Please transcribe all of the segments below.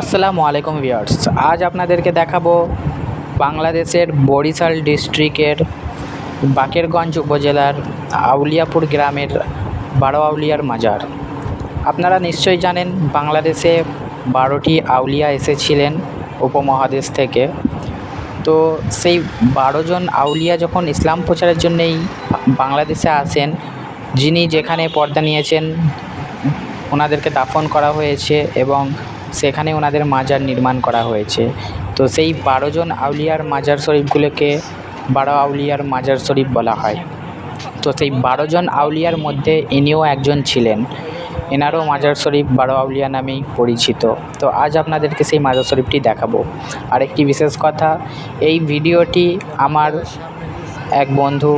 আসসালামু আলাইকুম ভিউয়ার্স। আজ আপনাদেরকে দেখাবো বাংলাদেশের বরিশাল ডিস্ট্রিক্টের বাকেরগঞ্জ উপজেলার আউলিয়াপুর গ্রামের বারো আউলিয়ার মাজার। আপনারা নিশ্চয়ই জানেন, বাংলাদেশে বারোটি আউলিয়া এসেছিলেন উপমহাদেশ থেকে। তো সেই বারো জন আউলিয়া যখন ইসলাম প্রচারের জন্যেই বাংলাদেশে আসেন, যিনি যেখানে পর্দা নিয়েছেন, ওনাদেরকে দাফন করা হয়েছে এবং সেখানে ওনাদের মাজার নির্মাণ করা হয়েছে। তো সেই বারো জন আউলিয়ার মাজার শরীফগুলোকে বারো আউলিয়ার মাজার শরীফ বলা হয়। তো সেই বারো জন আউলিয়ার মধ্যে ইনিও একজন ছিলেন। এনারও মাজার শরীফ বারো আউলিয়া নামেই পরিচিত। তো আজ আপনাদেরকে সেই মাজার শরীফটি দেখাবো। আরেকটি বিশেষ কথা, এই ভিডিওটি আমার এক বন্ধু,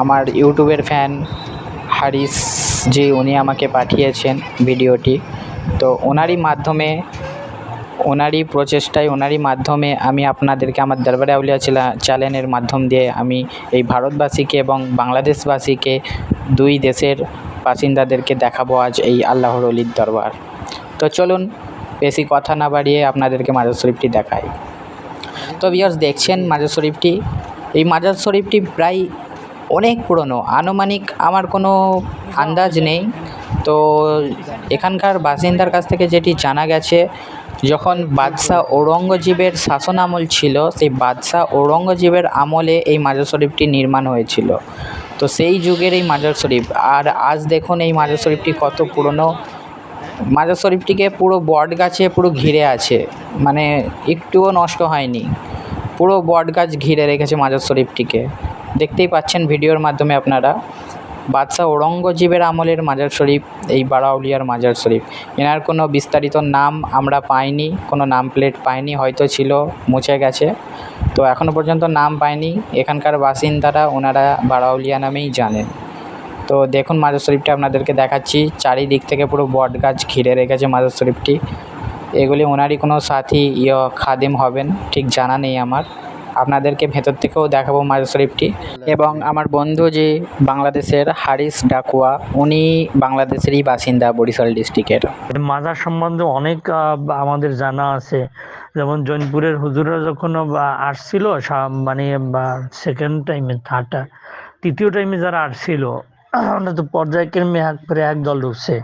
আমার ইউটিউবের ফ্যান হারিস জি উনি আমাকে পাঠিয়েছেন ভিডিওটি। তো ওনারই মাধ্যমে ওনারই প্রচেষ্টায় ওনারই মাধ্যমে আমি আপনাদেরকে আমার দরবারে আউলিয়া চ্যালা- চ্যানেলের মাধ্যম দিয়ে আমি এই ভারতবাসীকে এবং বাংলাদেশবাসীকে দুই দেশের বাসিন্দাদেরকে দেখাবো আজ এই আল্লাহর অলির দরবার। তো চলুন বেশি কথা না বাড়িয়ে আপনাদেরকে মাজার শরীফটি দেখাই। তো ভিউয়ার্স দেখছেন মাজার শরীফটি? এই মাজার শরীফটি প্রায় অনেক পুরনো। আনুমানিক আমার কোনো আন্দাজ নেই। তো এখানকার বাসিন্দার কাছ থেকে যেটি জানা গেছে, যখন বাদশাহ ঔরঙ্গজেবের শাসন আমল ছিল, সেই বাদশাহ ঔরঙ্গজেবের আমলে এই মাজার শরীফটি নির্মাণ হয়েছিল। তো সেই যুগের এই মাজার শরীফ, আর আজ দেখুন এই মাজার শরীফটি কত পুরনো। মাজার শরীফটিকে পুরো বট গাছে পুরো ঘিরে আছে মানে একটুও নষ্ট হয়নি। পুরো বট গাছ ঘিরে রেখেছে মাজার শরীফটিকে। দেখতেই পাচ্ছেন ভিডিওর মাধ্যমে আপনারা। বাদশাহ ঔরঙ্গজেবের আমলের মাজার শরীফ, এই বারাউলিয়ার মাজার শরীফ। এনার কোনো বিস্তারিত নাম আমরা পাইনি, কোনো নাম প্লেট পাইনি, হয়তো ছিল, মুছে গেছে। তো এখনও পর্যন্ত নাম পাইনি। এখানকার বাসিন্দারা ওনারা বারাউলিয়া নামেই জানেন। তো দেখুন মাজার শরীফটা আপনাদেরকে দেখাচ্ছি। চারিদিক থেকে পুরো বট গাছ ঘিরে রেখেছে মাজার শরীফটি। এগুলি ওনারই কোনো সাথী, ইয়, খাদেম হবেন, ঠিক জানা নেই আমার। আপনাদেরকে ভেতর থেকেও দেখাবো মাজার শরীফটি এবং আমার বন্ধু যে বাংলাদেশের হারিস ডাকুয়া, উনি বাংলাদেশেরই বাসিন্দা বরিশাল ডিস্ট্রিক্টের। মাজার সম্বন্ধে অনেক আমাদের জানা আছে। যেমন জৈনপুরের হুজুররা যখন আসছিল মানে সেকেন্ড টাইমে থার্ড তৃতীয় টাইমে যারা আসছিল ওরা তো পর্যায়ক্রমে এক পরে এক দল ঢুকছে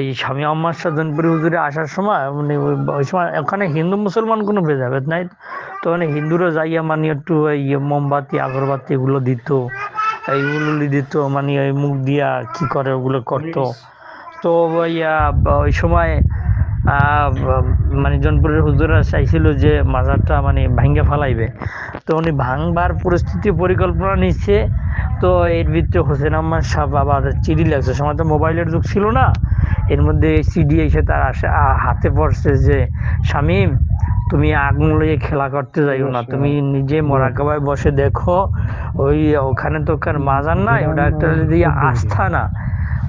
এই স্বামী আম্মার শাহ জৈনপুরি হুজুরে আসার সময় মানে ওই সময় ওখানে হিন্দু মুসলমান কোনো ভেদাভেদ নাই। তো মানে হিন্দুরা যাইয়া মানে একটু এই মোমবাতি আগরবাতি এগুলো দিত। এইগুলো দিত মানে ওই মুখ দিয়া কি করে ওগুলো করতো। তো ইয়া ওই সময় মানে জনপুরের হুজুরা চাইছিল যে মাজারটা মানে ভাঙ্গে ফেলাইবে। তো উনি ভাঙবার পরিস্থিতি পরিকল্পনা নিচ্ছে। তো এর ভিতরে হোসেন আহমদ সাহ বাবার চিঠি লাগছে সময় তো মোবাইলের যুগ ছিল না। এর মধ্যে সিডি এসে তার আসে হাতে পড়ছে যে শামীম তুমি আগুন লইয়ে খেলা করতে যাইও না। তুমি নিজে মোরাকাবায় বসে দেখো ওই ওখানে তো ওখানে মাজার নাই ওটা একটা দিয়ে আস্থা না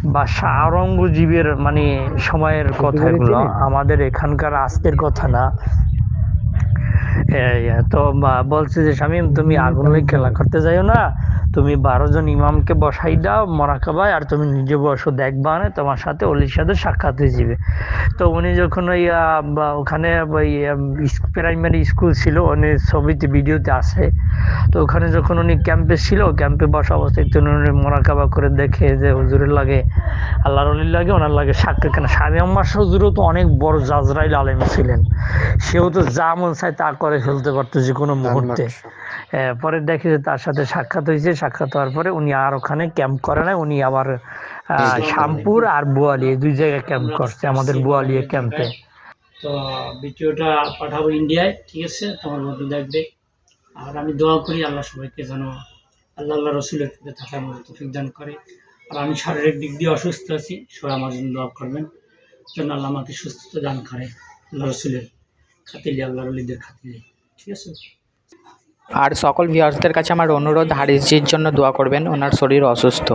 বা শাহ আওরঙ্গজীবের মানে সময়ের কথা এগুলো আমাদের এখানকার আজকের কথা না। এই, তো বা- বলছে যে শামীম তুমি আগুন খেলা করতে যাইও না। তুমি বারো জন ইমামকে বসাই দাও মরাকাবায় আর তুমি নিজে বসো দেখবা না তোমার সাথে অলির সাথে সাক্ষাৎ হয়ে যাবে। তো উনি যখন ওই ওখানে ওই প্রাইমারি স্কুল ছিল উনি ছবিতে ভিডিওতে আসে। তো ওখানে যখন উনি ক্যাম্পে ছিল ক্যাম্পে বসা অবস্থায় তো উনি মোরাকাবা করে দেখে যে হুজুরের লাগে আল্লাহর অলির লাগে ওনার লাগে সাক্ষাৎ কেন? স্বামী আম্মার হুজুরও তো অনেক বড় জাজরাইল আলেম ছিলেন। সেও তো যা মন চায় তা করে ফেলতে পারতো যে কোনো মুহূর্তে। পরে দেখে যে তার সাথে সাক্ষাৎ হয়েছে সাক্ষাৎ হওয়ার পরে উনি আর ওখানে ক্যাম্প করে না উনি আবার আহ, শামপুর আর বোয়ালি দুই জায়গায় ক্যাম্প করছে আমাদের বোয়ালিয়া ক্যাম্পে তো ভিডিওটা পাঠাবো ইন্ডিয়ায় ঠিক আছে? তোমার মধ্যে দেখবে। আর আমি দোয়া করি আল্লাহ সবাইকে যেন আল্লাহ আল্লাহ রসুলের পথে থাকার মতো তৌফিক দান করে। আর আমি শারীরিক দিক দিয়ে অসুস্থ আছি সবাই আমার জন্য দোয়া করবেন। যেন আল্লাহ আমাকে সুস্থতা দান করে আল্লাহ রসুলের খাতিলে আল্লাহ রলিদের খাতিলে ঠিক আছে? আর সকল ভিউয়ার্সদের কাছে আমার অনুরোধ হারিসজির জন্য দোয়া করবেন ওনার শরীর অসুস্থ।